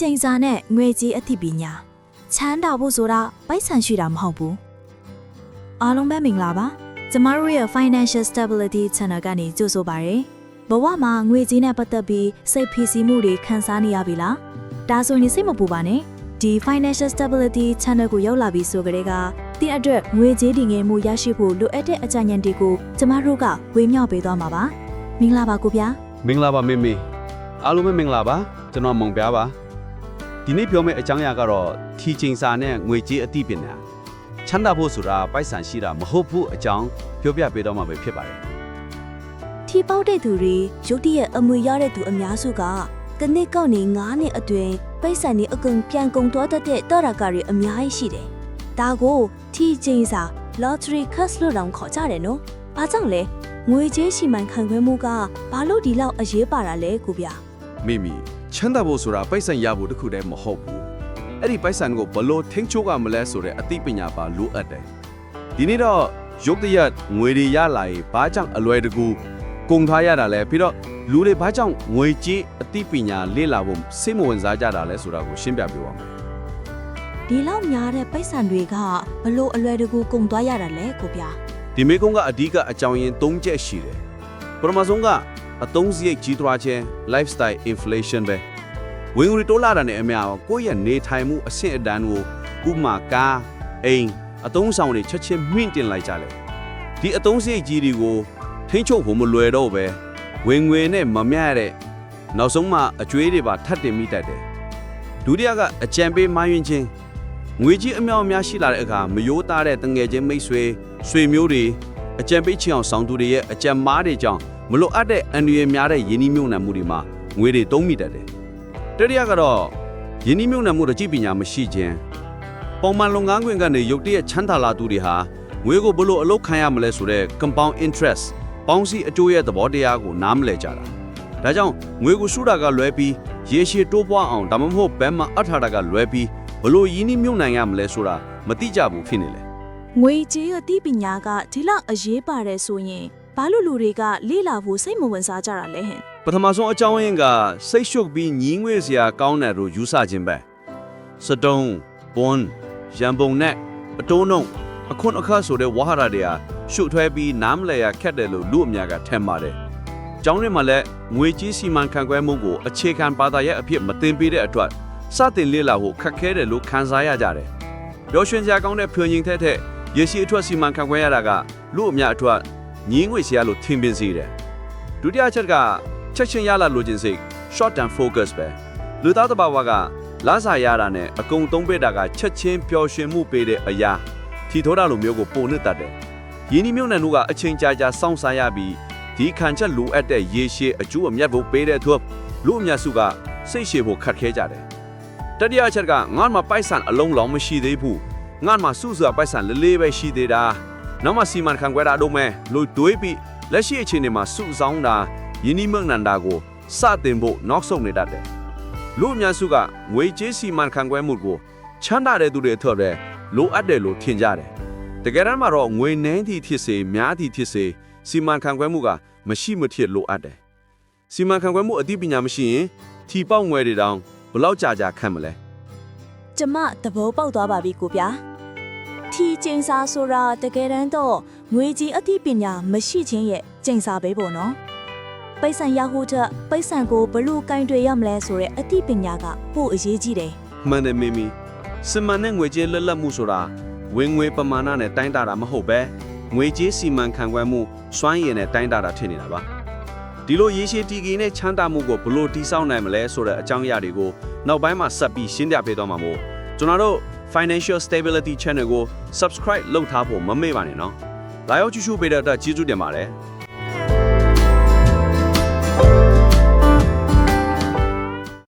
ချိန်စာနဲ့ငွေကြေးအသိပညာချမ်းသာဖို့ဆိုတာပိုက်ဆံရှိတာမဟုတ်ဘူးအားလုံးပဲမင်္ဂလာပါကျမတို့ရဲ့ Financial Stability Channel ကနေကြိုဆိုပါရစေဘဝမှာငွေကြေးနဲ့ပတ်သက်ပြီးစိတ်ဖိစီးမှုတွေခံစားနေရပြီလားဒါဆိုရင်စိတ်မပူပါနဲ့ဒီ Financial Stability Channel ကိုရောက်လာပြီဆိုကြတဲ့ကတင်းအတွက်ငွေကြေးတည်ငြိမ်မှုရရှိဖို့လိုအပ်တဲ့အကြံဉာဏ်တွေကိုကျမတို့ကဝေမျှပေးသွားမှာပါမင်္ဂလာပါကိုဗျာမင်္ဂလာပါမေမေအားလုံးပဲမင်္ဂလာပါကျွန်တော်မုံပြားပါ ဒီနေ့ပြောမယ့်အကြောင်းအရာကတော့ထီချိန်စာနဲ့ငွေကြေးအသိပညာချမ်းသာဖို့ဆိုတာပိုက်ဆံရှိတာမဟုတ်ဘူးအကြောင်းပြောပြပေးတော့မှာပဲဖြစ်ပါတယ်ထီပေါက်တဲ့သူတွေရုတ်တရက်အမွေရတဲ့သူအများစုကတနစ်ကောက်နေ9နှစ်အတွင်းပိတ်ဆန်နေအကုန်ပြန်ကုန်သွားတတ်တဲ့တော်ရကာတွေအများကြီးရှိတယ်။ဒါကိုထီချင်းစာ lottery cash လို့တောင်ခေါ်ကြတယ်နော်။ဘာကြောင့်လဲငွေကြေးရှိမှန်ခံခွင့်မှုကဘာလို့ဒီလောက်အရေးပါတာလဲကိုဗျာမိမိ ချမ်းသာဖို့ဆိုတာပိုက်ဆံရဖို့တခုတည်းမဟုတ်ဘူးအဲ့ဒီပိုက်ဆံကိုဘလို့ထိန်းချုပ်ရမလဲဆိုတဲ့အသိပညာပါလိုအပ်တယ်ဒီနေ့တော့ရုပ်တရက်ငွေတွေရလာရင်ဘာကြောင့်အလွယ်တကူကုန်ထားရတာလဲပြီးတော့လူတွေဘာကြောင့်ငွေကြေးအသိပညာလေ့လာဖို့စိတ်မဝင်စားကြတာလဲဆိုတာကိုရှင်းပြပြပါမယ်။ဒီလောက်များတဲ့ပိတ်ဆန်တွေကဘလို့အလွယ်တကူကုန်သွားရတာလဲကိုဗျာဒီမေကုန်းကအဓိကအကြောင်းရင်း၃ချက်ရှိတယ်ပထမဆုံးက အသုံးစရိတ်ကြီးထွားခြင်း lifestyle inflation ပဲဝင်ငွေတိုးလာတာနဲ့အမျှကိုယ့်ရဲ့နေထိုင်မှုအဆင့်အတန်းကိုဥပမာကားအိမ်အသုံးဆောင်တွေချက်ချင်းမြင့်တင်လိုက်ကြတယ်ဒီအသုံးစရိတ်ကြီးတွေကိုထိန်းချုပ်ဖို့မလွယ်တော့ပဲဝင်ငွေနဲ့မမျှရတဲ့နောက်ဆုံးမှအကျွေးတွေပါထပ်တင်မိတတ်တယ်ဒုတိယကအကြံပေးမှယွင်းခြင်းငွေကြီးအမြောက်အများရှိလာတဲ့အခါမယိုးသားတဲ့တငယ်ချင်းမိတ်ဆွေဆွေမျိုးတွေအကြံပေးချင်အောင်ဆောင်သူတွေရဲ့အကြံမားတွေကြောင့် မလိုအပ်တဲ့အန္တရာယ်များတဲ့ယင်းနှိမ့်နှံမှုတွေမှာငွေတွေတုံးမိတတ်တယ်တတိယကတော့ယင်းနှိမ့်နှံမှုတကြည့်ပညာမရှိခြင်းပုံမှန်လုပ်ငန်းခွင်ကနေရုတ်တရက်ချမ်းသာလာသူတွေဟာငွေကိုဘလို့အလုပ်ခံရမလဲဆိုတဲ့ compound interest ပေါင်းစည်းအကျိုးရဲ့သဘောတရားကိုနားမလည်ကြတာဒါကြောင့်ငွေကိုစုတာကလွဲပြီးရေရှည်တိုးပွားအောင်ဒါမှမဟုတ်ဘက်မှာအထာတာကလွဲပြီးဘလို့ယင်းနှိမ့်နိုင်ရမလဲဆိုတာမသိကြဘူးဖြစ်နေလေ။ငွေကြေးအသိပညာကဒီလောက်အရေးပါတယ်ဆိုရင် ဘာလို့လူတွေကလေ့လာဖို့စိတ်မဝင်စားကြတာလဲဟင်ပထမဆုံးအကြောင်းရင်းကစိတ်ရှုပ်ပြီးညီးငွေ့စရာကောင်းတယ်လို့ယူဆခြင်းပဲစတုံးဘွန်ရန်ပုံနဲ့အတိုးနှုံအခွန်းအခါဆိုတဲ့ဝါဟာရတွေဟာရှုပ်ထွဲပြီးနားမလည်ရခက်တယ်လို့လူအများကထင်ပါတယ်။ကျောင်းထဲမှာလည်းငွေကြီးစီမံခန့်ခွဲမှုကိုအခြေခံဘာသာရဲ့အဖြစ်မတင်ပေးတဲ့အတွက်စတင်လေ့လာဖို့ခက်ခဲတယ်လို့ခံစားရကြတယ်။ပြောရှင်စရာကောင်းတဲ့ဖြွန်ရင်ထက်ထက်ရေရှိအထွက်စီမံခန့်ခွဲရတာကလူအများအတွက် ညီးငွေ့စရာလို့ထင်ပင်စေတယ်။ဒုတိယချက်ကချက်ချင်းရလာလိုချင်စိတ် short term focus ပဲလူသားတစ်ပါးဝကလာစာရတာနဲ့အကုန်သုံးပေးတာကချက်ချင်းပျော်ရွှင်မှုပေးတဲ့အရာထီထိုးတာလိုမျိုးကိုပုံနဲ့တတ်တယ်ယင်းဒီမြုံနယ်တို့ကအချိန်ကြာကြာစောင့်စားရပြီးဒီခံချက်လိုအပ်တဲ့ရေရှည်အကျိုးအမြတ်ဖို့ပေးတဲ့အတွက်လူအများစုကစိတ်ရှည်ဖို့ခက်ခဲကြတယ်တတိယချက်ကငါ့မှာပိုက်ဆံအလုံးလောင်မရှိသေးဘူးငါ့မှာစုစုပိုက်ဆံလေးလေးပဲရှိသေးတာ နောက်မှစီမံခန့်ခွဲတာတော့မဲလို့တွေးပြီးလက်ရှိအခြေအနေမှာစုဆောင်းတာယင်းဒီမနန္တာကိုစတင်ဖို့နောက်ဆုံးနေတတ်တယ်။လူအများစုကငွေကြေးစီမံခန့်ခွဲမှုကိုချမ်းသာတဲ့သူတွေအထောက်တဲ့လိုအပ်တယ်လို့ထင်ကြတယ်။တကယ်တမ်းမှာတော့ငွေနှင်းသည့်ဖြစ်စေများသည့်ဖြစ်စေစီမံခန့်ခွဲမှုကမရှိမဖြစ်လိုအပ်တယ်။စီမံခန့်ခွဲမှုအသိပညာမရှိရင်ထီပေါက်ငွေတွေတောင်ဘယ်လောက်ကြာကြာခံမလဲ။ကျမသဘောပေါက်သွားပါပြီကိုဗျာ။ ထီကျင်းစာဆိုတာတကယ်တမ်းတော့ငွေကြီးအသိပညာမရှိခြင်းရဲ့ကျင်းစာပဲပေါ့နော်။ပိတ်ဆန်ရဟုထက်ပိတ်ဆန်ကိုဘလို့ကင်တွေရမလဲဆိုတဲ့အသိပညာကပို့အရေးကြီးတယ်။မှန်တယ်မင်းမီစမန်နဲ့ငွေကြေးလက်လက်မှုဆိုတာဝင်ငွေပမာဏနဲ့တိုင်းတာတာမဟုတ်ပဲငွေကြေးစီမံခန့်ခွဲမှုစွမ်းရည်နဲ့တိုင်းတာတာထင်နေတာပါ။ဒီလိုရေရှည်တည်ကြည်နဲ့ချမ်းသာမှုကိုဘယ်လိုတည်ဆောက်နိုင်မလဲဆိုတဲ့အကြောင်းအရာတွေကိုနောက်ပိုင်းမှာဆက်ပြီးရှင်းပြပေးသွားမှာမို့ကျွန်တော်တို့ Financial Stability Channel ကို Subscribe လုပ်ထားဖို့မမေ့ပါနဲ့နော်။လာရောက်ကြည့်ရှုပေးတဲ့အတွက်ကျေးဇူးတင်ပါတယ်။